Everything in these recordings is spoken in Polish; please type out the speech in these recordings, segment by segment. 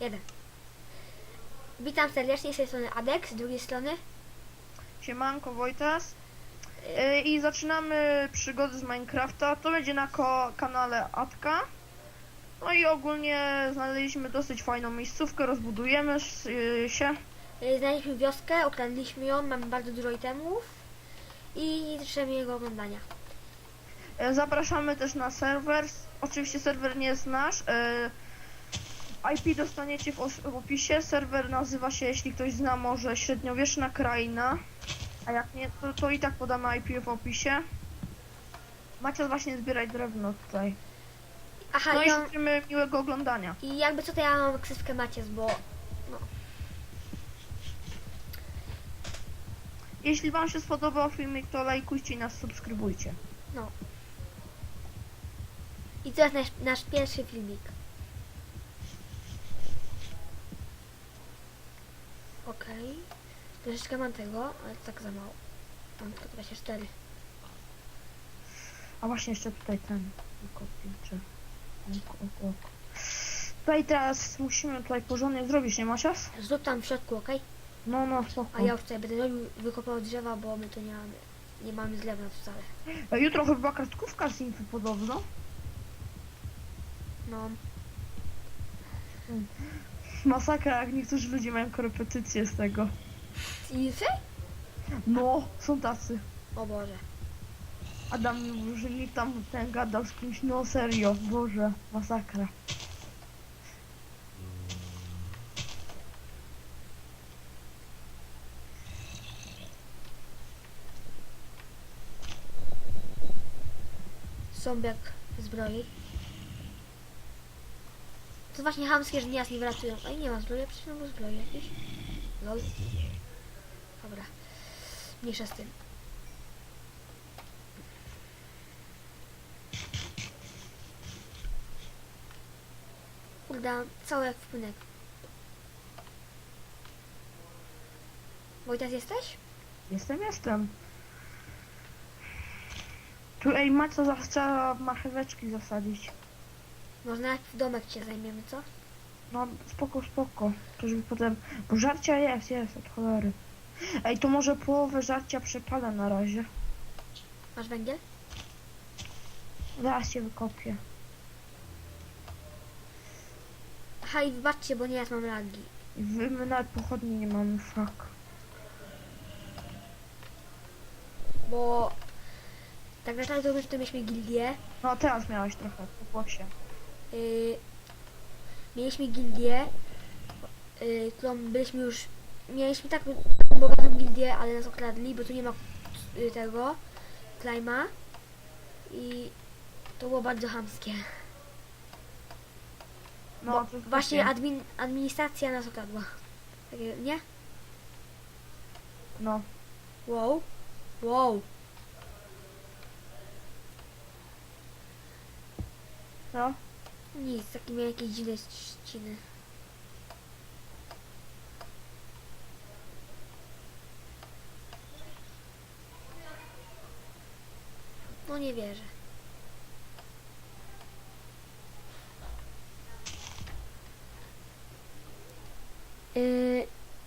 Jeden. Witam serdecznie z tej strony Adex, z drugiej strony. Siemanko Wojtas. Yy, I zaczynamy przygody z Minecrafta. To będzie na kanale Atka. No i ogólnie znaleźliśmy dosyć fajną miejscówkę, rozbudujemy yy, się. y, Znaleźliśmy wioskę, okradliśmy ją, mamy bardzo dużo itemów i życzę miłego oglądania. Yy, Zapraszamy też na serwer. Oczywiście serwer nie jest nasz. Yy, IP dostaniecie w, os- w opisie. Serwer nazywa się, jeśli ktoś zna, może Średniowieczna Kraina. A jak nie, to, to i tak podamy IP w opisie. Macie właśnie zbierać drewno tutaj. Aha, No i, on, życzymy miłego oglądania. i jakby co to ja mam ksywkę Maciec, bo Jeśli Wam się spodobał filmik, to lajkujcie i nas subskrybujcie. no. I to jest nasz, nasz pierwszy filmik. Okej. Troszeczkę mam tego, ale tak za mało. Mam tylko 24. A właśnie jeszcze tutaj ten kopiczy. Tutaj teraz musimy tutaj porządnie zrobić, nie Masias? Zrób tam w środku, okej? No, no, spoko. A ja już tutaj będę robił, wykopał drzewa, bo my to nie mamy. Nie mamy z lewa wcale. E, Jutro chyba kartkówka z infy podobno. No. Masakra, jak niektórzy ludzie mają korepetycje z tego. Infy? No, są tacy. O Boże. Adam mi mówił, że nikt tam ten gadał z kimś, no serio, Boże, masakra. Zombiak zbroi. To właśnie chamskie, że nieraz nie wracają. Ej, nie ma zbroi, przecież mam zbroi jakieś. Lol. Dobra. Mniejsza z tym. Kurde, cały jak wpłynek. Wojtas jesteś? Jestem, jestem. Tu, ej, Macia zachce marcheweczki zasadzić. Może najpierw domek cię zajmiemy, co? No, spoko, spoko. To żeby potem... Bo żarcia jest, jest, od cholery. Ej, to może połowę żarcia przepalę na razie. Masz węgiel? Zaraz się wykopię. Aha, i wybaczcie, bo nieraz mam lagi. I wy, my nawet pochodni nie mamy, fuck. Bo tak naprawdę my tutaj mieliśmy gildię. No, teraz miałeś trochę, po głosie. Yy, mieliśmy gildię, yy, którą byliśmy już. Mieliśmy taką bogatą gildię, ale nas okradli, bo tu nie ma yy, tego klejma. I to było bardzo chamskie. No, właśnie admin, administracja nas okradła. Takie, nie? No. Wow. Wow. No. Nic, takie miałem jakieś dziwne ściny. No nie wierzę. Yy,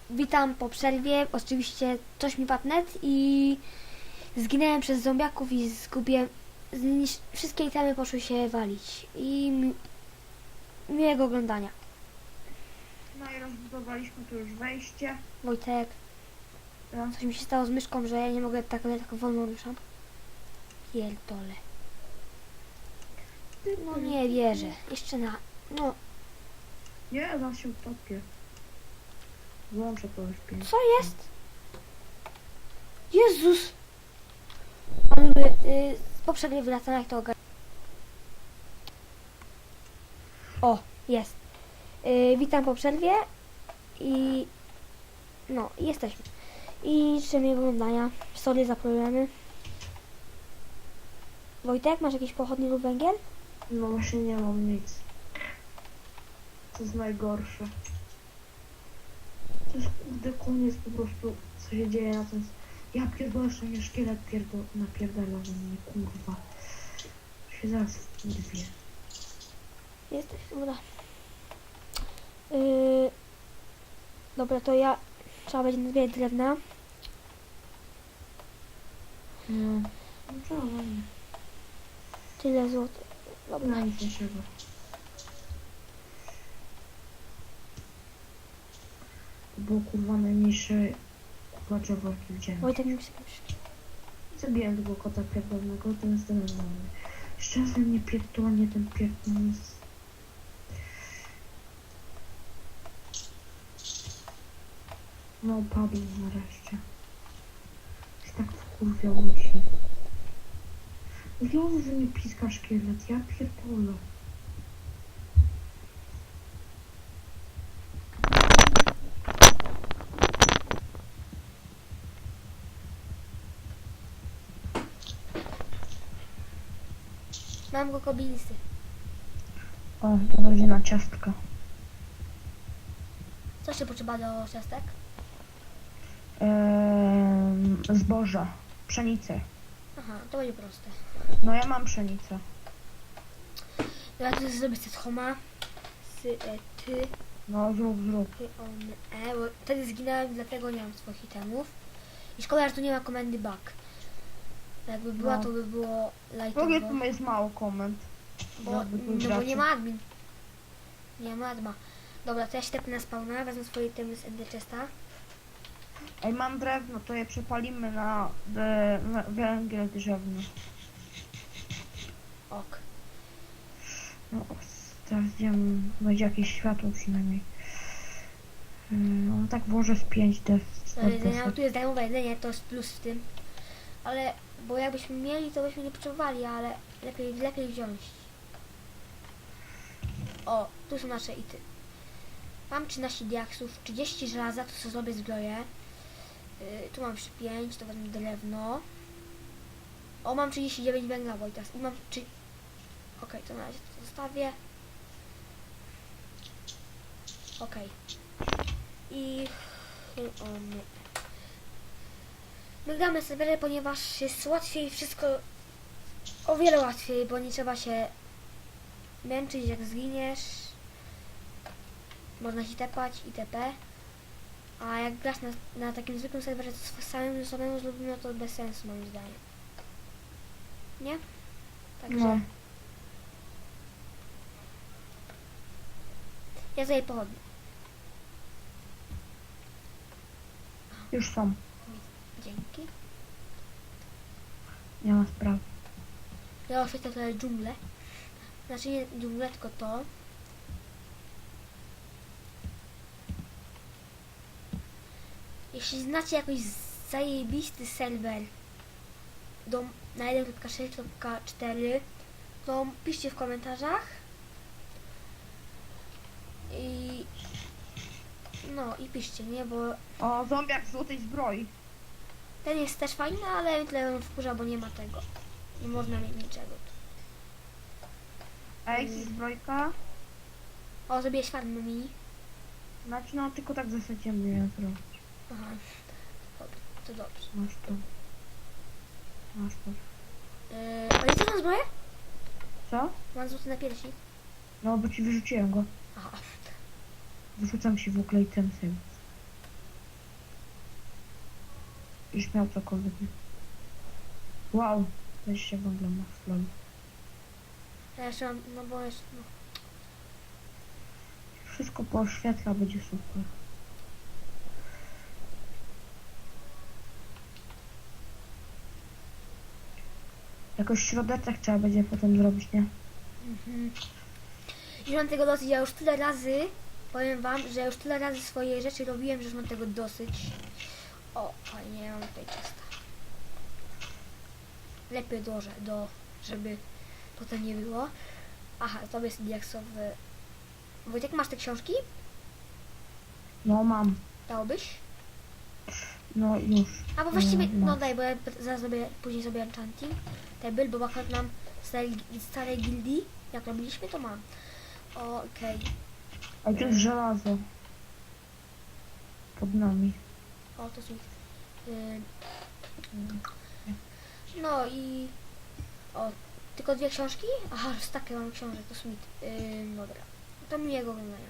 witam po przerwie. Oczywiście coś mi padł net i zginęłem przez zombiaków i zgubiłem. Znisz... Wszystkie itemy poszły się walić. I. miłego oglądania. No i rozbudowaliśmy tu już wejście. Wojtek, No. coś mi się stało z myszką, że ja nie mogę tak, tak wolno ruszam. Pierdole. No nie wierzę. Jeszcze na... No, Nie, zaraz się utopię. Włączę to już pięć. co jest? Jezus! Mamy, y, jak to ogarnę. O, jest. Y, witam po przerwie i... No, jesteśmy. I życzę miłego oglądania. Sorry za problemy. Wojtek, masz jakieś pochodnie lub węgiel? No właśnie nie mam nic. To jest najgorsze. To jest kurde koniec po prostu, co się dzieje na tym... Ja pierdolę, że mnie szkielet pierdol... napierdala mnie, kurwa. Się zaraz wkurwię. Jesteś, dobra. Yy, Dobra, to ja trzeba będzie nazbierać drewna. No. No no, Tyle złotych. Dobra. no było kurwa najmniejsze kurwa drzewo jakie widziałem. Wojtek mi przypisz. Zabiłem tego kota pierdolnego, to jest denerwowany. Szczęście mnie pierdolnie ten pierdolny. No padł nareszcie. Się tak wkurwiał się. Znowu, że nie piska szkielet, ja pierdolę. Mam go kobilisty. O, to będzie na ciastka. Co się potrzeba do ciastek? Eee, zboże, pszenicę. Aha, to będzie proste. No ja mam pszenicę. Ja tu zrobię z homa. Sy, e, ty, No zrób, zrób. ty, on, e, bo wtedy zginąłem, dlatego nie mam swoich itemów. I szkoda, że tu nie ma komendy back. Jakby była, No. to by było W ogóle lightowo. tu jest mało komend. Bo, no bo nie ma admin. Nie ma adma. Dobra, to ja się tepnę na spawna, wezmę swoje itemy z Ender Chesta. Ej, mam drewno, to je przepalimy na, de, na węgiel drzewny. Ok. No, teraz idziemy, będzie jakieś światło przynajmniej. Yy, No tak włożę z 5 des. Do jedzenia, no tu jest darmowe jedzenie, to jest plus w tym. Ale, bo jakbyśmy mieli, to byśmy nie potrzebowali, ale lepiej, lepiej wziąć. O, tu są nasze ity. Mam 13 diaksów, 30 żelaza, to sobie zrobię zbroję. Yy, tu mam jeszcze 5, to wezmę drewno. O, mam 39 węgla, Wojtas. I mam 3... Okej, to na razie to zostawię. Okej. I... O nie. My gramy serwery, ponieważ jest łatwiej wszystko... O wiele łatwiej, bo nie trzeba się męczyć jak zginiesz. Można się tepać itp. A jak grasz na, na takim zwykłym serwerze, z samym samemu zrobimy, to bez sensu moim zdaniem. Nie? Także No. ja sobie pochodnię. Już są, Dzięki. nie ma sprawy. Ja oświetlę tutaj dżunglę. Znaczy nie dżunglę, tylko to. Jeśli znacie jakiś zajebisty serwer do, na 1.6.4 to piszcie w komentarzach. I no i piszcie, nie? Bo O, zombiak w złotej zbroi. ten jest też fajny, ale tyle on wkurza, bo nie ma tego. Nie można mieć niczego. Ej, chcesz zbrojka? O, zrobiłeś farmę mini. Znaczy, no tylko tak zasadziemy ja zrobić. Aha. To dobrze. Masz to. Masz to. Yy, ale co tam zbroję? Co? Mam złoty na piersi. No, bo ci wyrzuciłem go. Aha. Wyrzucam ci w ogóle i ten sył. Już miał cokolwiek. Wow, weź się węgla ma w. Ja jeszcze mam, no bo jeszcze, no. Wszystko pooświetla, będzie super. Jakoś środeczek trzeba będzie potem zrobić, nie? Mhm. Już mam tego dosyć, ja już tyle razy, powiem wam, że już tyle razy swoje rzeczy robiłem, że już mam tego dosyć. O, fajnie, mam tutaj ciasta. Lepiej dołożę, do, żeby potem nie było. Aha, to jest diaksowy. Wojtek, masz te książki? No mam. Dałobyś? No już. A bo właściwie, no masz. daj, bo ja zaraz zrobię, później sobie enchanting table, bo akurat mam starej, starej gildii, jak robiliśmy, to mam. Okej. A tu jest żelazo. Pod nami. O, to są. y, No i. O, tylko dwie książki? Aha, z takie mam książek, to Smith. Yy, dobra. To miłego oglądania.